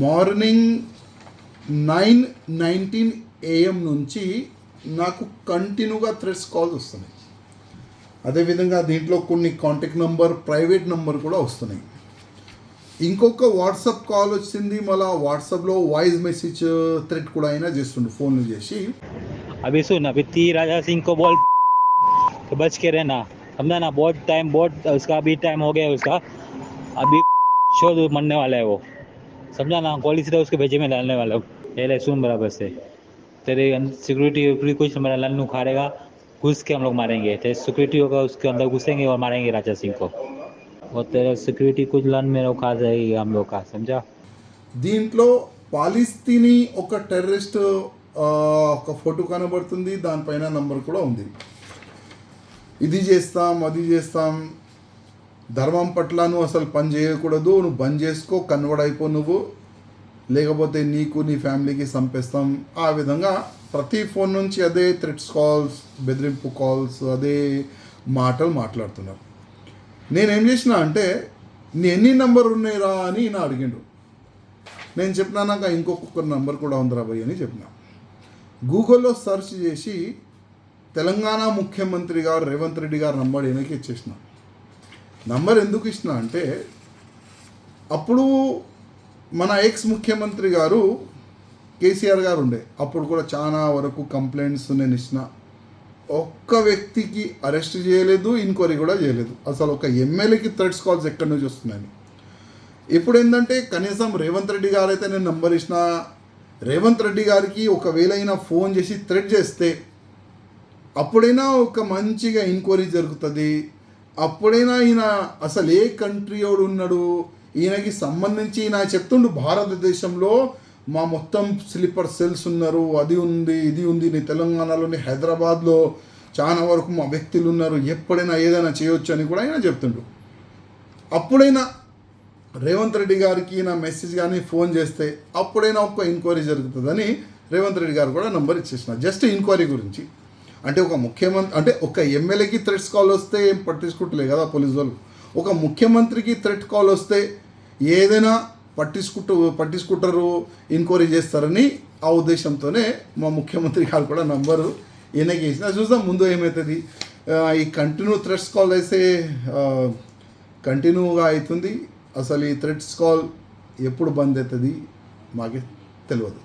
Morning nine nineteen AM నుంచి నాకు కంటిన్యూగా థ్రెడ్స్ కాల్స్ వస్తున్నాయి అదేవిధంగా దీంట్లో కొన్ని కాంటాక్ట్ నంబర్ ప్రైవేట్ నంబర్ కూడా వస్తున్నాయి ఇంకొక వాట్సాప్ కాల్ వచ్చింది మళ్ళీ వాట్సాప్లో వాయిస్ మెసేజ్ థ్రెడ్ కూడా అయినా చేస్తుండు ఫోన్లు చేసి अभी सुन अभी ती राजा सिंह को बोल तो बच के रहना समझा ना बहुत टाइम बहुत उसका अभी टाइम हो गया उसका अभी शोध मरने वाला है वो समझा ना गोली सीधा उसके भेजे में डालने वाला हूँ ये ले सुन बराबर से तेरे सिक्योरिटी विक्योरिटी कुछ मेरा लल्लू उखाड़ेगा घुस के हम लोग मारेंगे तेरे सिक्योरिटी होगा उसके अंदर घुसेंगे और मारेंगे राजा सिंह को और तेरा सिक्योरिटी कुछ लन में उखाड़ जाएगी हम लोग का समझा దీంట్లో పాలిస్తీనీ ఒక టెర్రరిస్ట్ ఆ, ఒక ఫోటో కనబడుతుంది దానిపైన నంబర్ కూడా ఉంది ఇది చేస్తాం అది చేస్తాం ధర్మం పట్ల నువ్వు అసలు పని చేయకూడదు నువ్వు బంద్ చేసుకో కన్వర్ట్ అయిపో నువ్వు. లేకపోతే నీకు నీ ఫ్యామిలీకి చంపేస్తాం ఆ విధంగా ప్రతి ఫోన్ నుంచి అదే థ్రెట్స్ కాల్స్ బెదిరింపు కాల్స్ అదే మాటలు మాట్లాడుతున్నారు. నేనేం చేసిన అంటే నీ ఎన్ని నంబర్ ఉన్నాయిరా అని నా అడిగిండు. నేను చెప్పినాక నాకు ఇంకొక నంబర్ కూడా ఉందిరా భయ్ అని చెప్పిన. గూగుల్లో సెర్చ్ చేసి తెలంగాణ ముఖ్యమంత్రి గారు రేవంత్ రెడ్డి గారు నంబర్ ఈయనకి ఇచ్చేసిన. నంబర్ ఎందుకు ఇచ్చిన అంటే అప్పుడు మన ఎక్స్ ముఖ్యమంత్రి గారు కేసీఆర్ గారు ఉండే. అప్పుడు కూడా చాలా వరకు కంప్లైంట్స్ నేను ఇచ్చిన. ఒక్క వ్యక్తికి అరెస్ట్ చేయలేదు ఇంక్వైరీ కూడా చేయలేదు. అసలు ఒక ఎమ్మెల్యేకి థర్డ్స్ కాల్స్ ఎక్కడి నుంచి వస్తున్నాయని ఇప్పుడు ఏంటంటే కనీసం రేవంత్ రెడ్డి గారు అయితే నేను నంబర్ ఇచ్చిన. రేవంత్ రెడ్డి గారికి ఒకవేళ అయినా ఫోన్ చేసి థ్రెడ్ చేస్తే అప్పుడైనా ఒక మంచిగా ఎంక్వైరీ జరుగుతుంది. అప్పుడైనా ఈయన అసలు ఏ కంట్రీ వాడు ఉన్నాడు? ఈయనకి సంబంధించి ఈయన చెప్తుండు భారతదేశంలో మా మొత్తం స్లీపర్ సెల్స్ ఉన్నారు అది ఉంది ఇది ఉంది నీ తెలంగాణలోని హైదరాబాద్లో చాలా వరకు మా వ్యక్తులు ఉన్నారు ఎప్పుడైనా ఏదైనా చేయొచ్చు అని కూడా ఆయన చెప్తుండు. అప్పుడైనా రేవంత్ రెడ్డి గారికి నా మెసేజ్ కానీ ఫోన్ చేస్తే అప్పుడైనా ఒక్క ఎంక్వైరీ జరుగుతుందని రేవంత్ రెడ్డి గారు కూడా నంబర్ ఇచ్చేసిన జస్ట్ ఎంక్వైరీ గురించి. అంటే ఒక ముఖ్యమంత్రి అంటే ఒక ఎమ్మెల్యేకి థ్రెట్స్ కాల్ వస్తే ఏం పట్టించుకుంటలే కదా పోలీసు వాళ్ళు ఒక ముఖ్యమంత్రికి థ్రెట్ కాల్ వస్తే ఏదైనా పట్టించుకుంటూ పట్టించుకుంటారు ఎంక్వైరీ చేస్తారని ఆ ఉద్దేశంతోనే మా ముఖ్యమంత్రి గారు కూడా నంబరు ఈయనకి వేసిన చూద్దాం ముందు ఏమవుతుంది ఈ కంటిన్యూ థ్రెట్స్ కాల్ అయితే కంటిన్యూగా అవుతుంది. అసలు ఈ థ్రెడ్స్ కాల్ ఎప్పుడు బంద్ అవుతుంది? మాకే తెలియదు